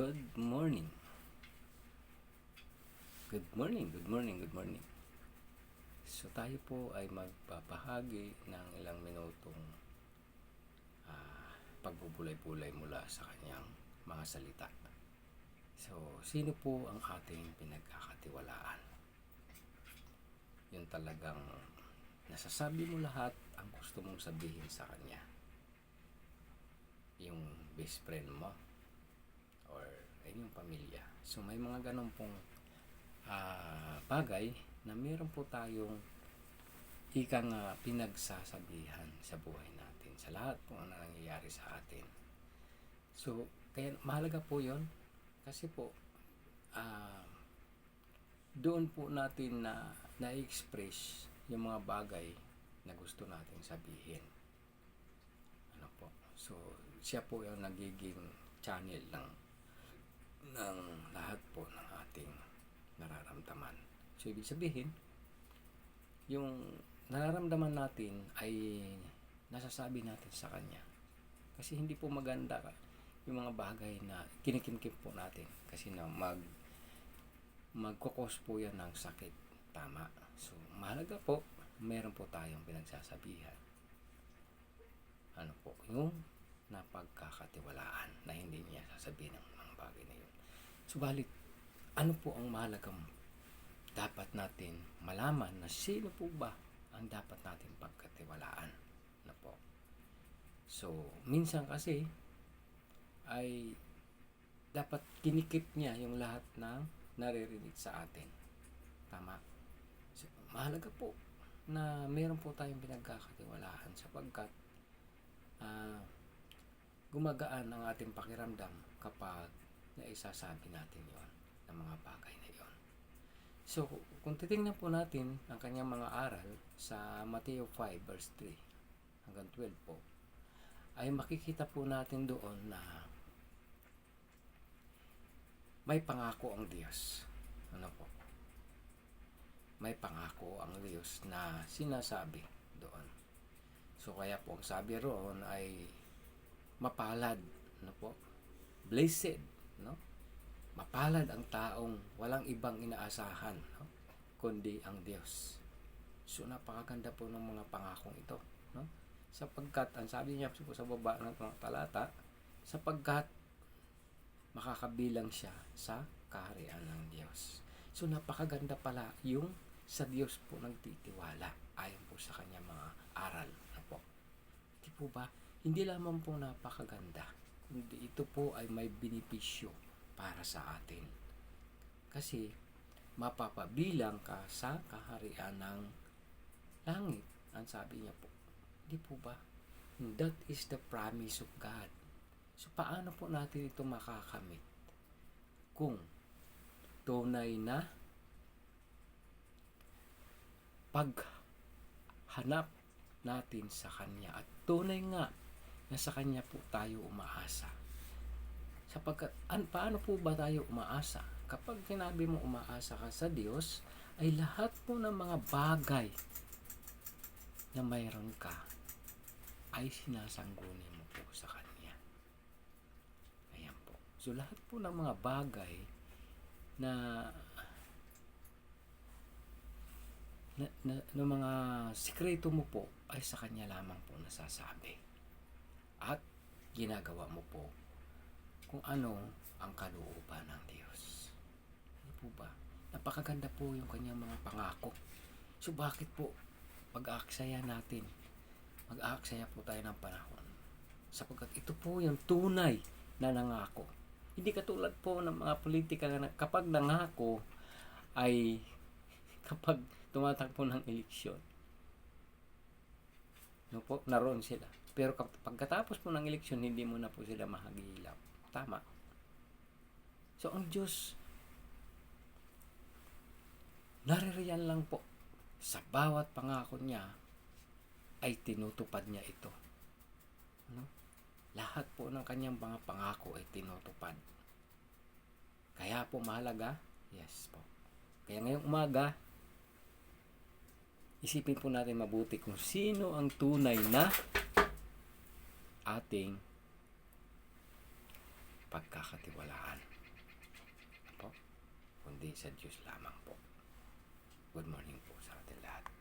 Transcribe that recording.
Good morning. Good morning, good morning, good morning. So tayo po ay magpapahagi ng ilang minutong ah, pagbubulay-bulay mula sa kanyang mga salita. So, sino po ang ating pinagkakatiwalaan? Yung talagang nasasabi mo lahat ang gusto mong sabihin sa kanya. Yung best friend mo or inyong pamilya. So may mga ganun pong ah, bagay na meron po tayong ika nga pinagsasabihan sa buhay natin sa lahat po na nangyayari sa atin. So, kaya mahalaga po yon kasi po ah, doon po natin na na-express yung mga bagay na gusto nating sabihin. Ano po? So, siya po yung nagiging channel ng ng lahat po ng ating nararamdaman. So, ibig sabihin, yung nararamdaman natin ay nasasabi natin sa kanya. Kasi hindi po maganda yung mga bagay na kinikimkim po natin. Kasi na mag magkukos po yan ng sakit. Tama. So, mahalaga po, meron po tayong pinagsasabihan. Ano po, yung napagkakatiwalaan na hindi niya sasabihin ng mga bagay na yun. Subalit, ano po ang mahalagang dapat natin malaman na sino po ba ang dapat natin pagkatiwalaan na po. So, minsan kasi ay dapat kinikip niya yung lahat ng naririnig sa atin. Tama. So, mahalaga po na meron po tayong pinagkakatiwalaan sapagkat ah, gumagaan ang ating pakiramdam kapag naisasabi natin yon ng mga bagay na yon. So, kung titingnan po natin ang kanyang mga aral sa Mateo 5 verse 3 hanggang 12 po, ay makikita po natin doon na may pangako ang Diyos. Ano po? May pangako ang Diyos na sinasabi doon. So, kaya po ang sabi roon ay mapalad, ano po? Blessed, no? Mapalad ang taong walang ibang inaasahan, no? kundi ang Diyos. So napakaganda po ng mga pangakong ito, no? Sapagkat ang sabi niya po sa baba ng talata, sapagkat makakabilang siya sa kaharian ng Diyos. So napakaganda pala yung sa Diyos po nagtitiwala ayon po sa kanya mga aral na po. Di po ba? Hindi lamang po napakaganda, kundi ito po ay may benepisyo para sa atin. Kasi mapapabilang ka sa kaharian ng langit. Ang sabi niya po. Di po ba? That is the promise of God. So paano po natin ito makakamit? Kung tunay na paghanap natin sa Kanya at tunay nga na sa Kanya po tayo umaasa. Sapagkat an, paano po ba tayo umaasa? Kapag sinabi mo umaasa ka sa Diyos, ay lahat po ng mga bagay na mayroon ka ay sinasangguni mo po sa Kanya. Ayan po. So lahat po ng mga bagay na na, na, na mga sikreto mo po ay sa Kanya lamang po nasasabi. At ginagawa mo po kung ano ang kalooban ng Diyos. Ano po ba? Napakaganda po yung kanyang mga pangako. So bakit po pag-aaksaya natin, mag-aaksaya po tayo ng panahon. Sapagkat ito po yung tunay na nangako. Hindi katulad po ng mga politika na kapag nangako ay kapag tumatakbo ng eleksyon. No po, naroon sila. Pero pagkatapos po ng eleksyon, hindi mo na po sila mahagilaw. Tama. So, ang Diyos, naririyan lang po sa bawat pangako niya ay tinutupad niya ito. Ano? Lahat po ng kanyang mga pangako ay tinutupad. Kaya po mahalaga, yes po. Kaya ngayong umaga, isipin po natin mabuti kung sino ang tunay na ating pagkakatiwalaan po, kundi sa Diyos lamang po. Good morning po sa ating lahat.